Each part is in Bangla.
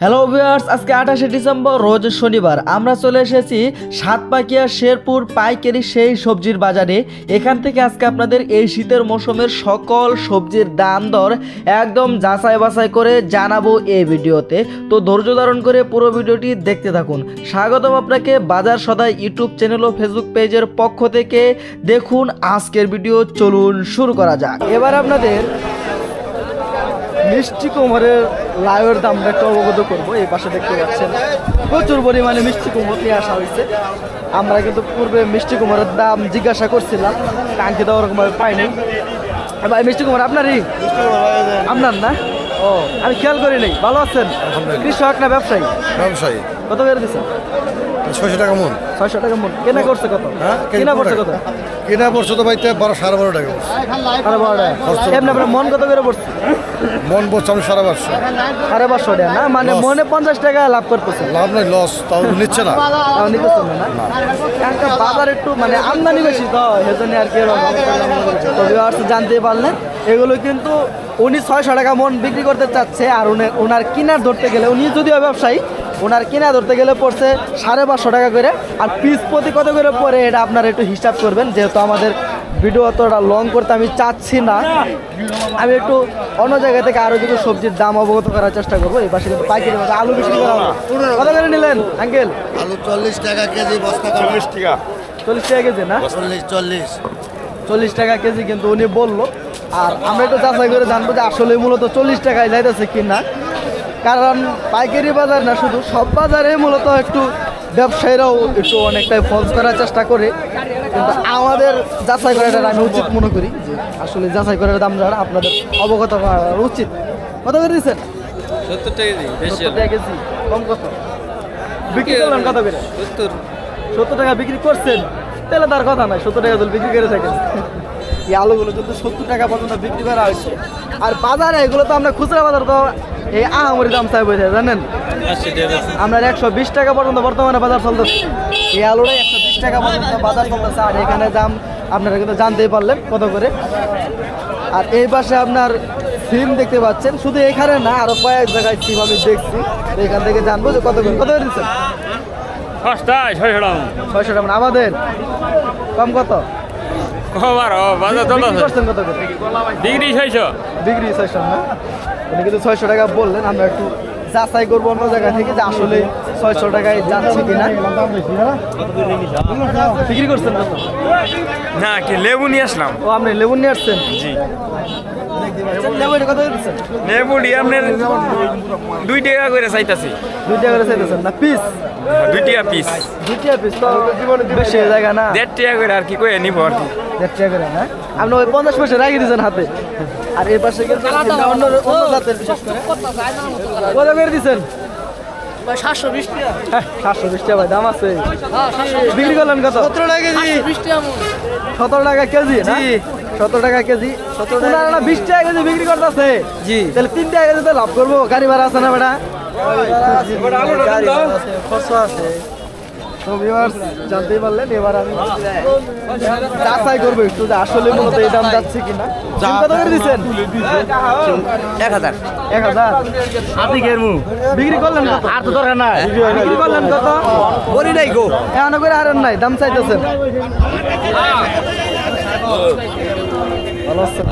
হ্যালো ভিউয়ার্স আজকে আঠাশে ডিসেম্বর, রোজ শনিবার। আমরা চলে এসেছি সাতপাকিয়া শেরপুর পাইকারি সেই সবজির বাজারে। এখান থেকে আজকে আপনাদের এই শীতের মৌসুমের সকল সবজির দাম দর একদম যাচাই বাছাই করে জানাব এই ভিডিওতে। তো ধৈর্য ধারণ করে পুরো ভিডিওটি দেখতে থাকুন। স্বাগতম আপনাকে বাজার সদাই ইউটিউব চ্যানেল ও ফেসবুক পেজের পক্ষ থেকে। দেখুন আজকের ভিডিও, চলুন শুরু করা যাক। এবার আপনাদের মিষ্টি কুমড়ের লাউয়ের দামটা একটু অবগত করব। এই পাশে দেখতে পাচ্ছেন প্রচুর পরিমাণে মিষ্টি কুমড় নিয়ে আসা হয়েছে। আমরা কিন্তু পূর্বে মিষ্টি কুমড়ের দাম জিজ্ঞাসা করছিলাম কাঙ্ক্ষিত ওরকমভাবে পাইনি ভাই মিষ্টি কুমার আপনারই? আপনার না? ও আমি খেয়াল করি নাই। ভালো আছেন? কৃষক না ব্যবসায়ী? ব্যবসায়ী। কত করে দিচ্ছেন? ছয়শো টাকা মন। ছয়শো টাকা মন। কেনা করছে কত? হ্যাঁ কেনা করছে কত? কেনা পড়ছে তো ভাইতে বারো সাড়ে বারো টাকা পড়ছে। সাড়ে বারো টাকা এমনি আপনার মন কত করে পড়ছে? মন পড়ছে আমি সাড়ে পাঁচশো সাড়ে পাঁচশো টাকা না? মানে মনে পঞ্চাশ টাকা লাভ করতেছে। লাভ নাই লস তাও নিচ্ছে না। তাও নিতেছেন না না? কারণ বাজার একটু মানে আমদানি বেশি তো সেজন্য আর কি জানতে পারলেন এগুলো কিন্তু উনি ছয়শো টাকা মন বিক্রি করতে চাচ্ছে আর উনি ওনার কিনার ধরতে গেলে উনি যদিও ব্যবসায়ী ওনার কিনা ধরতে গেলে পড়ছে সাড়ে পাঁচশো টাকা করে আর পিস প্রতি কত করে পরে এটা আপনারা একটু হিসাব করবেন যেহেতু আমাদের ভিডিও অতটা লং করতে আমি চাচ্ছি না। আমি একটু অন্য জায়গা থেকে আরও কিছু সবজির দাম অবগত করার চেষ্টা করব। এই পাশে কিন্তু পাইকারি আলু বিক্রি করা। কত করে নিলেন আঙ্কেল? আলু চল্লিশ টাকা কেজি বস্তা চল্লিশ টাকা। চল্লিশ টাকা কেজি না? চল্লিশ চল্লিশ। চল্লিশ টাকা কেজি কিন্তু উনি বলল। আর আমরা একটু যাচাই করে জানব যে আসলে মূলত চল্লিশ টাকায় যাইতেছে কি না কারণ পাইকারি বাজার না শুধু সব বাজারে মূলত একটু ব্যবসায়ীরাও একটু অনেকটাই ফলস করার চেষ্টা করে কিন্তু আমাদের যাচাই করাটা আমি উচিত মনে করি যে আসলে যাচাই করার দাম যারা আপনাদের অবগত করা উচিত। কত করে দিচ্ছেন সত্তর টাকা কেজি কম কত? বিক্রি করলেন কত করে? সত্তর। সত্তর টাকা বিক্রি করছেন? তাহলে তার কথা নাই সত্তর টাকা বিক্রি করে থাকেন। এই আলুগুলো কিন্তু সত্তর টাকা পর্যন্ত বিক্রি করা হয়েছে। আর বাজারে এগুলো তো আমরা খুচরা বাজার তো এই আহামরি দাম চাই বোঝায় জানেন? টাকা আপনার একশো বিশ টাকা পর্যন্ত বর্তমানে বাজার চলতেছে। এই আলুটা একশো বিশ টাকা পর্যন্ত বাজার চলতেছে। আর এখানে দাম আপনারা কিন্তু জানতেই পারলেন কত করে। আর এই পাশে আপনার সিম দেখতে পাচ্ছেন। শুধু এখানে না আরও কয়েক জায়গায় সিম আমি দেখছি। এখান থেকে জানব যে কত করে কত করে দিচ্ছেন? ছয়শো টাকা। মানে আমাদের। কম কত? বাজার চলতেছে। করে? ডিগ্রি ছয়শো। ডিগ্রি ছয়শো না? উনি কিন্তু ছয়শো টাকা বললেন আমরা একটু যাচাই করব অন্য জায়গা থেকে যে আসলে ছয়শো টাকায় যাচ্ছে কিনা। বিক্রি করছেন না কি লেবু নিয়ে আসলাম। ও আপনি লেবু নিয়ে আসছেন? জি। লেবু এটা কত দিচ্ছেন? লেবু দিয়ে আপনার দুই টাকা করে চাইতাছি। দুই টাকা করে চাইতেছেন না? পিস? দুই টাকা পিস। দুই টাকা পিস তো বেশি হয়ে জায়গা না? দেড় টাকা করে আর কি কয়ে নিব আর কি। দেড় টাকা করে না আপনি ওই পঞ্চাশ পয়সা রাখিয়ে দিয়েছেন হাতে। আর এই পাশে কিন্তু অন্য অন্য জাতের বিশেষ করে কত করে দিচ্ছেন সাতশো বিশ টাকা। হ্যাঁ, সাতশো বিশ টাকা ভাই দাম আছে। বিক্রি করলেন কত? সতেরো টাকা কেজি। সতেরো টাকা কেজি না? সতেরো টাকা কেজি সতেরো টাকা বিশ টাকা কেজি বিক্রি করতেছে। জি। তাহলে তিন টাকা কেজি তো লাভ করব। গাড়ি ভাড়া আছে না বেটা? খরচা আছে তো viewers জানতেই পারলেন এবার আমি যাচাই করব একটু যে আসলে মূলত এই দাম যাচ্ছে কিনা। কত করে দিচ্ছেন? এক হাজার। এক হাজার। আপনি কেরমু বিক্রি করলেন আর তো দরকার নাই। বিক্রি করলেন কত? বলি নাই গো। এখন করে আর নাই দাম চাইতেছেন। ভালো আছে?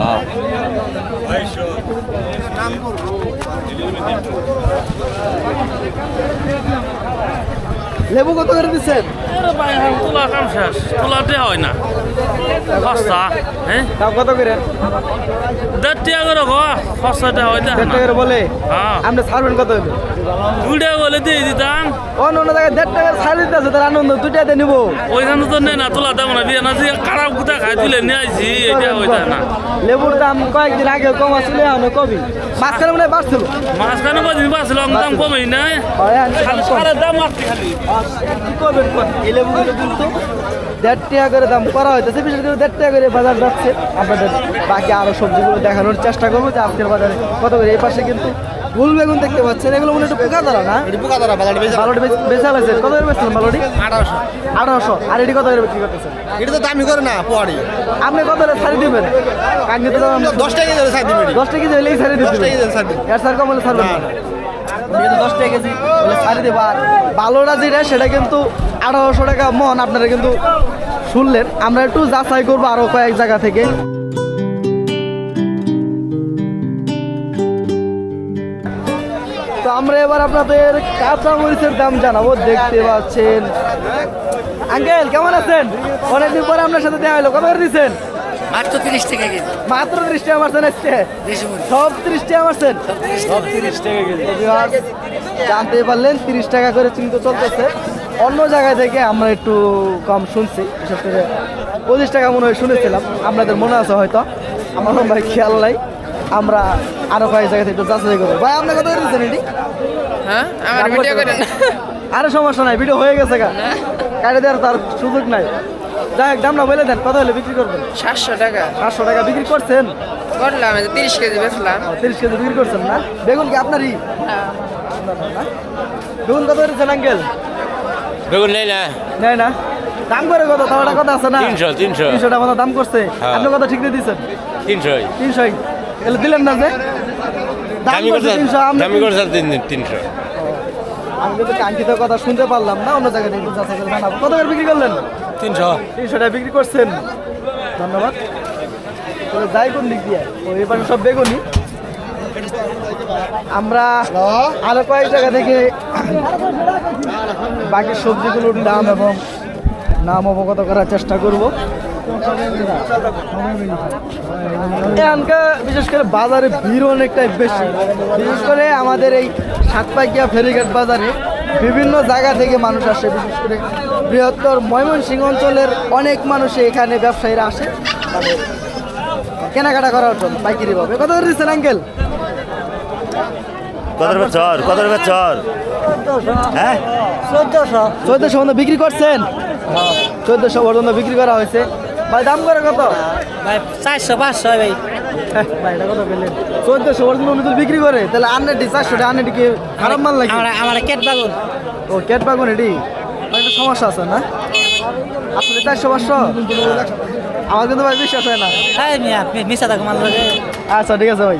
লেবু কত করে দিচ্ছেন? তোলা কাম শেষ। তোলাতে হয় না। সস্তা হ্যাঁ? দাম কত করে? দেড় টাকা করে গো সস্তাতে হয় না। দেড় টাকা করে বলে? হ্যাঁ। আপনি ছাড়বেন কত হইবে দুই টাকা বলে দিয়ে দিতাম। অন্য অন্য জায়গায় দেড় টাকার ছাড় দিতে আছে তার আনন্দ দুটাতে নিবো। ওইখানে তো নেই না তোলা দাম না বিয়ে না যে খারাপ গুটা খাই তুলে নিয়ে আইছি এটা হইতা না। লেবুর দাম কয়েকদিন আগে কম আসলে এখন কবি মাঝখানে মনে বাড়ছিল। মাঝখানে কদিন বাঁচল দাম কমেই না? সারের দাম আসছে খালি। কি করবেন? এই লেবুগুলো কিন্তু দেড় টাকা করে দাম করা হইতেছে বিশেষ করে দেড় টাকা করে বাজার যাচ্ছে। আপনাদের বাকি আরও সবজিগুলো দেখানোর চেষ্টা করব যে আজকের বাজারে কত করে এই পাশে কিন্তু ফুল বেগুন দেখতে পাচ্ছেন এগুলো মনে একটু পোকা ধরা না? পোকা দ্বারা বালোটি বেচা লাগছে কত করে বেচছেন বালোটি? আঠারোশো। আঠারোশো। আর এটি কত করে বিক্রি করতেছেন? এটা তো দামি করে না পোয়ারি। আপনি কত করে ছাড়ি দিবেন? কাঙ্ক্ষিত দাম দশ টাকা করে সাইড দিবি দশ টাকা কেজি হলেই ছাড়ি দিবেন। দশ টাকা এর স্যার কম হলে ছাড়বেন না দশ টাকা কেজি বলে দেবো আর ভালোটা যেটা সেটা কিন্তু আঠারোশো টাকা মন আপনারা কিন্তু শুনলেন। আমরা একটু যাচাই করব আরও কয়েক জায়গা থেকে। আমরা এবার আপনাদের কাঁচা মরিচের দাম জানাব দেখতে পাচ্ছেন। আঙ্কেল কেমন আছেন? অনেকদিন পরে আপনার সাথে দেখা হলো কত করে দিচ্ছেন মাত্র তিরিশ টাকা কেজি। মাত্র ত্রিশ টাকা মারছেন আজকে? সব ত্রিশ টাকা মারছেন? সব তিরিশ টাকা জানতে পারলেন তিরিশ টাকা করে চিন্তা চলতেছে। অন্য জায়গায় থেকে আমরা একটু কম শুনছি বিশেষ করে পঁচিশ টাকা মনে হয় শুনেছিলাম। আপনাদের মনে আছে হয়তো আমার ভাই খেয়াল নাই। আমরা আরও কয়েক জায়গা থেকে একটু যাচাই করব। ভাই আপনি কত করে দিচ্ছেন এটি? হ্যাঁ আমার ভিডিও করেন। আরে সমস্যা নাই ভিডিও হয়ে গেছে গা। কাটে দেওয়ার তার সুযোগ নাই। যাই হোক দাম না বলে দেন কত হলে বিক্রি করবেন? সাতশো টাকা। পাঁচশো টাকা বিক্রি করছেন? করলাম তিরিশ কেজি বেচলাম। তিরিশ কেজি বিক্রি করছেন না? বেগুন কি আপনারই? আপনার না? বেগুন কত করেছেন আঙ্কেল? বেগুন নেই না। নেয় না? দাম করে কত? একটা কথা আছে না? তিনশো তিনশো। তিনশো টাকা দাম করছে। হ্যাঁ। আপনি কত ঠিক দিয়ে দিচ্ছেন তিনশোই। তিনশোই। এলে দিলেন না যে? দাম দামি করছে তিনশো আপনি দামি করছে। তিন তিনশো। আমি কিন্তু কাঙ্ক্ষিত কথা শুনতে পারলাম না অন্য জায়গায় একটু যাচাই করে জানাব কত করে বিক্রি করলেন? তিনশো। তিনশো টাকা বিক্রি করছেন। ধন্যবাদ। তাহলে যাই কোন দিক দিয়ে। ও এবার সব বেগুনি। আমরা আরও কয়েক জায়গা থেকে বাকি সবজিগুলোর দাম এবং নাম অবগত করার চেষ্টা করব। এখানকার বিশেষ করে বাজারে ভিড় অনেকটাই বেশি। বিশেষ করে আমাদের এই সাতপাকিয়া ফেরিঘাট বাজারে বিভিন্ন জায়গা থেকে মানুষ আসে। বিশেষ করে বৃহত্তর ময়মনসিংহ অঞ্চলের অনেক মানুষ এখানে ব্যবসায়ীরা আসে। কেনাকাটা করার জন্য পাইকারি ভাবে। কত করে দিচ্ছেন আঙ্কেল? কত রুপে চর? কত রুপে চর? হ্যাঁ? চোদ্দশো। চোদ্দশো পর্যন্ত বিক্রি করছেন? চোদ্দশো পর্যন্ত বিক্রি করা হয়েছে। ভাই দাম করে কত? ভাই চারশো পাঁচশো ভাই। ভাই এটা কত পেলেন চোদ্দশো বিক্রি করে তাহলে আন্নাটি চারশো টাকা আন্নাটি কি খারাপ মাল লাগে আমার কেট বাগুন। ও কেট বাগুন এটি? ভাই, একটা সমস্যা আছে না? আসলে চারশো পাঁচশো? আমার কিন্তু ভাই বিশ্বাস হয় না। হ্যাঁ মিয়া মিশা থাকো মাল আচ্ছা ঠিক আছে ভাই।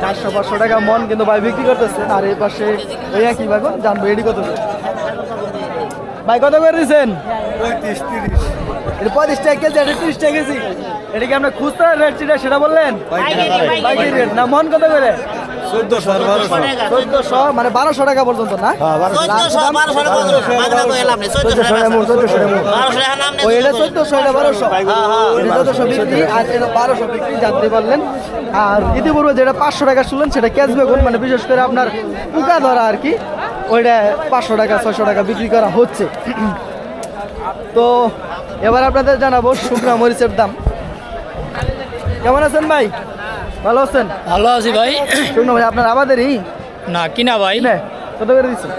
চারশো পাঁচশো টাকা মন কিন্তু ভাই বিক্রি করতেছে আর এই পাশে ওই একই বাগুন জানব এটি কত করে? ভাই কত করে দিচ্ছেন এটা পঁয়ত্রিশ টাকা কেজি এটা ত্রিশ টাকা কেজি। এটা কি আপনার খুচরা রেট যেটা সেটা বললেন? পাইকারি রেট না মন কত করে? চোদ্দশো মানে বারোশো টাকা পর্যন্ত না? এটা চোদ্দশো এটা বারোশো। চোদ্দশো বিক্রি আর এটা বারোশো বিক্রি জানতে পারলেন আর ইতিপূর্বে যেটা পাঁচশো টাকা শুনলেন সেটা ক্যাশ বেগুন মানে বিশেষ করে আপনার পোকা ধরা আর কি ওইটা পাঁচশো টাকা ছয়শো টাকা বিক্রি করা হচ্ছে। তো এবার আপনাদের জানাব শুকনা মরিচের দাম। কেমন আছেন ভাই? ভালো আছেন? ভালো আছি ভাই। শুকনো ভাই আপনার আমাদেরই? না কিনা ভাই। কত করে দিচ্ছেন?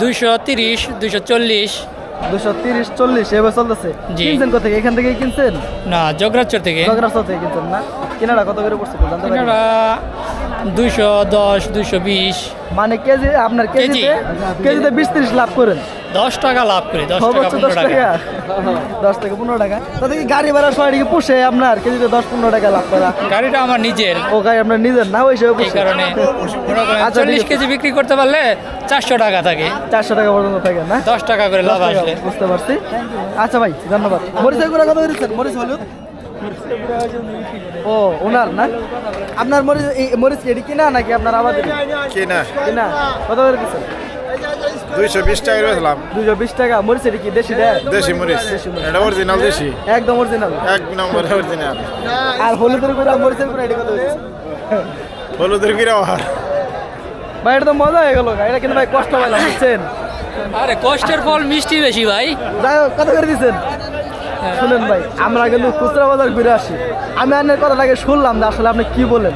দুইশো তিরিশ দুইশো চল্লিশ। দুশো তিরিশ চল্লিশ এবার চলতেছে। কিনছেন কোথেকে? এখান থেকে কিনছেন? না জগরাচর থেকে। জগরাস্তা থেকে কিনছেন না? কিনারা কত করে পড়ছে জানতে পারি দুইশো দশ দুইশো বিশ। মানে কেজি আপনার কেজিতে কেজি। কেজিতে বিশ তিরিশ লাভ করেন। দশ টাকা লাভ করি দশ টাকা দশ পনেরো টাকা। দশ থেকে পনেরো টাকা। তাতে কি গাড়ি ভাড়া সবাই কি পুষে আপনার? কেজিতে দশ পনেরো টাকা লাভ করা। গাড়িটা আমার নিজের। ও গাড়ি আপনার নিজের না? ওই পুষে। কারণে আচ্ছা, চল্লিশ কেজি বিক্রি করতে পারলে চারশো টাকা থাকে। চারশো টাকা পর্যন্ত থাকে না? দশ টাকা করে লাভ আসলে। বুঝতে পারছি। আচ্ছা ভাই ধন্যবাদ। মরিচের গুঁড়া কত দিচ্ছেন? মরিচ হলুদ? ও ওনার না? আপনার মরিচ মরিচ এটি কিনা নাকি আপনার আমাদের? কিনা। কিনা। কত করে দিচ্ছেন? দুইশো বিশ টাকা দুইশো বিশ টাকা মরিচ এটি কি? দেশি দেশি মরিচ। এটা অরিজিনাল দেশি। একদম অরিজিনাল এক নম্বর অরিজিনাল আর হলুদের গুঁড়া মরিচের গুঁড়া এটি কত হলুদের কিরা আর ভাই এটা তো মজা হয়ে গেল এটা কিন্তু ভাই কষ্ট পাইলাম বুঝছেন? আরে কষ্টের ফল মিষ্টি বেশি ভাই। যাই হোক কত করে দিচ্ছেন? শুনেন ভাই আমরা কিন্তু খুচরা বাজার ঘুরে আসি। আমি আপনার কথাটাকে শুনলাম যে আসলে আপনি কি বলেন।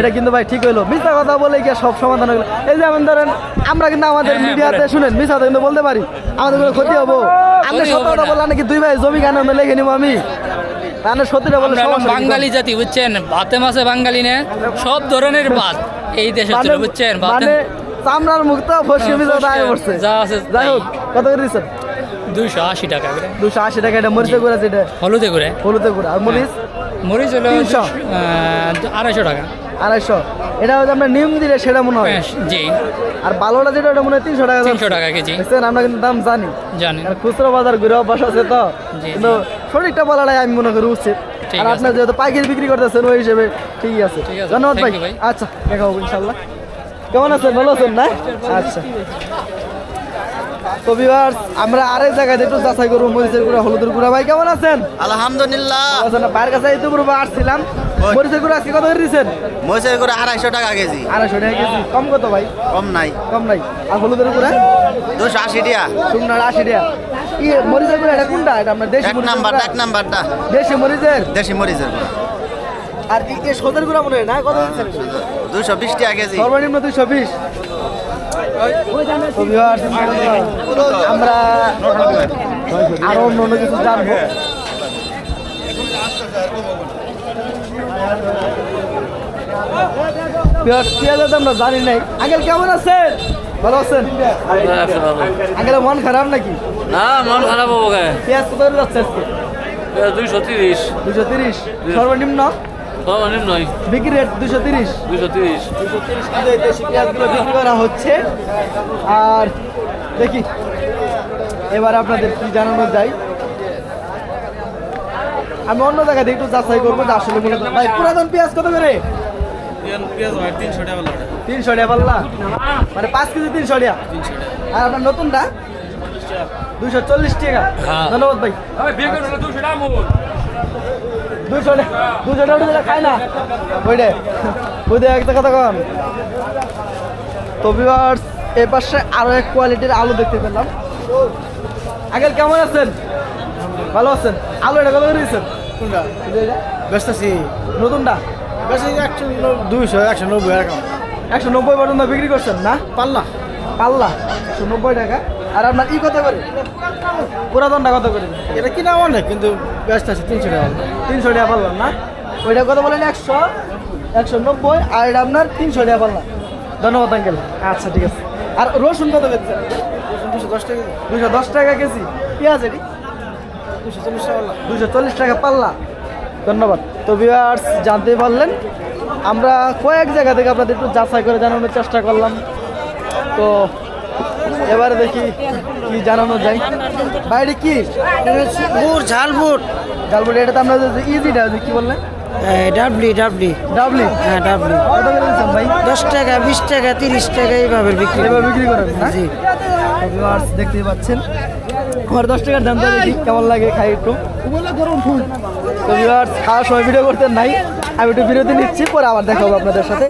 এটা কিন্তু ভাই ঠিক হইল। মিথ্যা কথা বলে কি সব সমাধান হলো এই যেমন ধরেন আমরা কিন্তু আমাদের হ্যাঁ, হ্যাঁ, মিডিয়াতে শুনেন মিথ্যা কিন্তু বলতে পারি। আমাদের কোনো ক্ষতি হব? আপনি ক্ষতি সত্য হবে কথা না। বললেন নাকি দুই ভাই জমি কেন আমি লিখে নিবো আমি? তাহলে সত্যিটা বলে? বাঙালি জাতি বুঝছেন? ভাতে মাসে বাঙালি নে সব ধরনের ভাত এই দেশে মানে বুঝছেন? মানে চামড়ার মুক্ত ফসকে হ্যাঁ, মিশে দায় পড়ছে। যা আছে যাই হোক কত করে দিচ্ছেন দুইশো আশি টাকা দুশো আশি টাকা এটা মরিচে করে যেটা হলুদে করে হলুদে করে আর মরিচ? মরিচ হলো আড়াইশো টাকা। আড়াইশো। এটা হচ্ছে আপনার নিয়ম দিলে সেটা মনে হয়। হ্যাঁ, জি। আর ভালোটা যেটা ওটা মনে হয় তিনশো টাকা তিনশো টাকা কেজি। দেখছেন আমরা কিন্তু দাম জানি। জানি। আর খুচরো বাজার ঘুরে অভ্যাস আছে তো। কিন্তু সঠিকটা বলাটাই আমি মনে করি উচিত। আর আপনার যেহেতু পাইকারি বিক্রি করতেছেন ওই হিসেবে ঠিকই আছে। ধন্যবাদ ভাই। আচ্ছা দেখা হবে ইনশাল্লাহ। কেমন আছেন? ভালো আছেন না? আচ্ছা। তো আমরা আরেক জায়গায় একটু যাচাই করব। মরিচের গুঁড়া হলুদের গুঁড়া। ভাই কেমন আছেন? আলহামদুলিল্লাহ। ভাইয়ের কাছে আসছিলাম। মরিচের গুঁড়া আজকে কত করে দিচ্ছেন মহিষের করে আড়াইশো টাকা কেজি। আড়াইশো টাকা কেজি। কম কত ভাই? কম নাই। কম নাই। আর হলুদের গুঁড়া? দুশো আশি টাকা। শুকনার আশি টাকা। ই মরিচের গুঁড়া এটা কোনটা? এটা আপনার দেশি নাম্বার গুঁড়া? এক নাম্বারটা। দেশি মরিচের? দেশি মরিচের আর এই সদের গুঁড়া মনে হয় না? কত দিচ্ছেন দুশো বিশ টাকা কেজি। সর্বনিম্ন দুইশো বিশ। আমরা আরও অন্য অন্য কিছু জানব। পেঁয়াজের জানি নাই। আঙ্কেল কেমন আছেন? ভালো আছেন? আঙ্কেল মন খারাপ নাকি? না মন খারাপ হব পেঁয়াজ কত যাচ্ছে আজকে? দুইশো তিরিশ। দুশো তিরিশ? সর্বনিম্ন? সর্বনিম্ন বিক্রি রেট দুশো তিরিশ? দুইশো তিরিশ। দুশো তিরিশ টাকা এই দেশি পেঁয়াজগুলো বিক্রি করা হচ্ছে। আর দেখি এবার আপনাদের কি জানানো যায়? আমি অন্য জায়গায় একটু যাচাই করব যে আসলে ভাই পুরাতন পেঁয়াজ কত করে? তিনশো টাকা পাল্লা মানে পাঁচ কেজি তিনশো টাকা? আর আপনার নতুনটা? দুশো চল্লিশ টাকা। ধন্যবাদ ভাই। দুশো দুশো টাকা দিলে খায় না? ওইটা ওইটা একটা কথা কন। তো ভিউয়ার্স এই পাশে আরও এক কোয়ালিটির আলু দেখতে পেলাম। আগে কেমন আছেন? ভালো আছেন? আলু এটা কত করে দিচ্ছেন কোনটা? ব্যস্ত আছি। নতুনটা? ব্যস্ত একশো দুইশো একশো নব্বই এরকম। একশো নব্বই পর্যন্ত বিক্রি করছেন না? পাল্লা। পাল্লা একশো নব্বই টাকা। আর আপনার ই কত করে? পুরাতনটা কত করে? এটা কিনা অনেক কিন্তু ব্যস্ত আছে তিনশো টাকা তিনশো টাকা পাল্লা না? ওইটা কত বলেন? একশো একশো নব্বই আর এটা আপনার তিনশো টাকা পাল্লা। ধন্যবাদ আঙ্কেল। আচ্ছা ঠিক আছে। আর রসুন কত বেচছেন দুশো দশ টাকা দুশো দশ টাকা কেজি। পেঁয়াজ এটি? দুশো চল্লিশ টাকা পাল্লা। ধন্যবাদ। তো ভিউয়ার্স জানতে পারলেন আমরা কয়েক জায়গা থেকে আপনাদের একটু যাচাই করে জানানোর চেষ্টা করলাম। তো এবারে দেখি কি জানানো যায়। বাইরে কি? বুট ঝাল বুট ডালবুটি এটা তো আমরা ইজিটা কি বললেন ডাবলি ডাবলি। ডাবলি? হ্যাঁ ডাবলি। কত করে দিচ্ছেন ভাই? দশ টাকা বিশ টাকা তিরিশ টাকা এইভাবে বিক্রি বিক্রি করেন জি। দেখতেই পাচ্ছেন। আমার দশ টাকার দাম দেখি, কেমন লাগে খাই একটু। তো খাওয়ার সময় ভিডিও করতে নাই, আমি একটু বিরতি নিচ্ছি, পরে আবার দেখাবো আপনাদের সাথে।